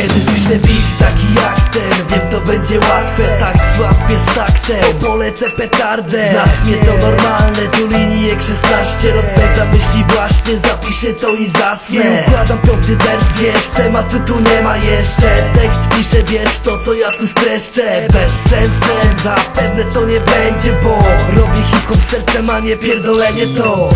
Kiedy słyszę beat taki jak ten Wiem to będzie łatwe, tak złapię z taktem. Polecę petardę, znasz mnie to normalne Tu linijek 16, rozpędzam myśli właśnie Zapiszę to i zasnę. Nie układam piąty wers, wiesz Tematu tu nie ma jeszcze. Tekst piszę, wiesz to co ja tu streszczę. Bez sensem, zapewne to nie będzie Bo robię hip-hop sercem, a nie pierdolenie to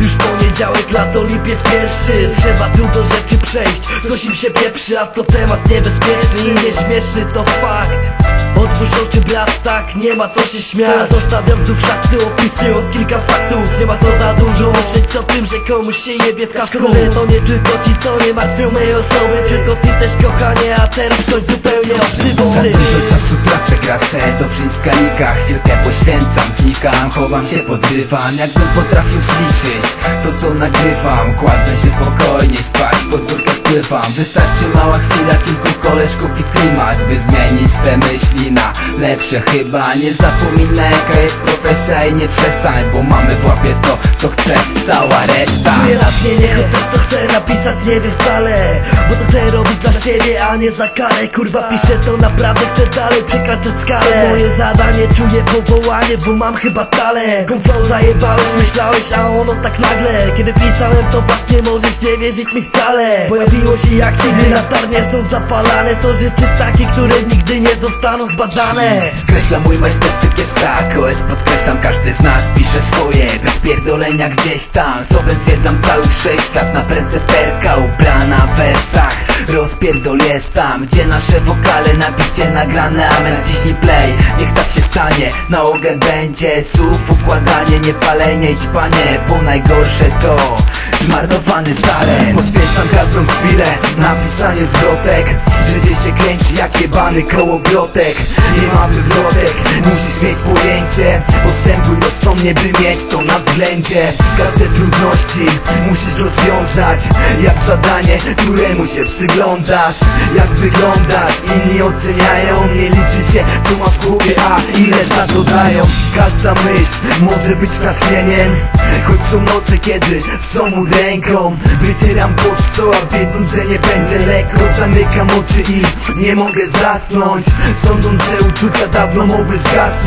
już poniedziałek, lato, lipiec pierwszy. Trzeba tu do rzeczy przejść. Coś im się pieprzy, a to temat niebezpieczny. I nieśmieszny to fakt Otwórz oczy brat, tak, nie ma co się śmiać. Teraz zostawiam znów szachty, opisując kilka faktów. Nie ma co za dużo myśleć o tym, że komuś się jebie w kasku. To nie tylko ci, co nie martwią mojej osoby Tylko ty też kochanie, a teraz ktoś zupełnie obcy Za dużo czasu tracę gracze do przyńskanika Chwilkę poświęcam, znikam, chowam się pod dywan. Jakbym potrafił zliczyć to co nagrywam Kładłem się spokojnie spać, pod górkę wpływam. Wystarczy mała chwila, kilku koleżków i klimat By zmienić te myśli na lepsze. Chyba Nie zapominaj jaka jest profesja i nie przestań Bo mamy w łapie to co chce cała reszta. Czuję natchnienie, chociaż co chcę napisać nie wiem wcale Bo to chcę robić dla siebie, a nie za karę. Kurwa piszę to naprawdę, chcę dalej przekraczać skalę. Moje zadanie, czuję powołanie, bo mam chyba talent. Konflow zajebałeś, myślałeś, a ono tak nagle. Kiedy pisałem to właśnie możesz nie wierzyć mi wcale. Pojawiło się jak gdy latarnie są zapalane To rzeczy takie, które nigdy nie zostaną zbadane. Skreślam mój majstersztyk jest tak. OS podkreślam, każdy z nas pisze swoje. Bez pierdolenia gdzieś tam. Słowem zwiedzam cały wszechświat. Na prędce perka ubrana w wersach Rozpierdol jest tam Gdzie nasze wokale nabicie nagrane Amen wciśnij play. Niech tak się stanie. Na ogień będzie słów układanie Nie palenie. Idź panie Bo najgorsze to Zmarnowany talent. Poświęcam każdą chwilę Na pisanie zwrotek. Życie się kręci jak jebany kołowrotek. Nie ma wywrotek Musisz mieć pojęcie. Postępuj rozsądnie by mieć to na względzie. Każde trudności musisz rozwiązać Jak zadanie, któremu się przyglądasz. Jak wyglądasz? Inni oceniają Nie liczy się co masz w głowie A ile za to dają. Każda myśl może być natchnieniem Choć są noce kiedy są ręką Wycieram pod stoła wiedząc, że nie będzie lekko Zamykam oczy i nie mogę zasnąć. Sądząc, że uczucia dawno mogły zgasnąć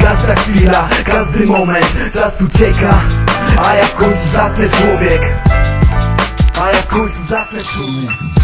Każda chwila, każdy moment, czas ucieka. A ja w końcu zasnę człowiek. A ja w końcu zasnę człowiek